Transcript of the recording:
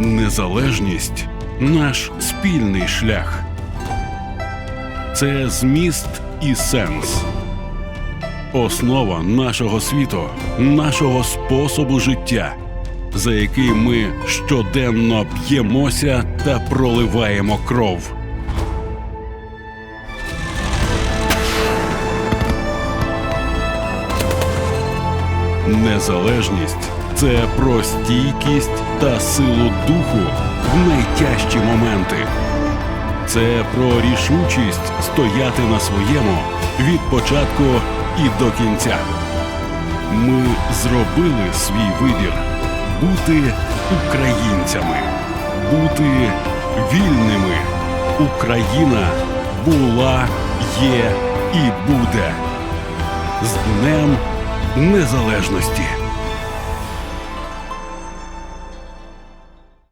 Незалежність наш спільний шлях. Це зміст і сенс. Основа нашого світу, нашого способу життя, за який ми щоденно б'ємося та проливаємо кров. Незалежність це про стійкість та силу духу в найтяжчі моменти. Це про рішучість стояти на своєму від початку і до кінця. Ми зробили свій вибір бути українцями, бути вільними. Україна була, є і буде. З Днем Незалежності.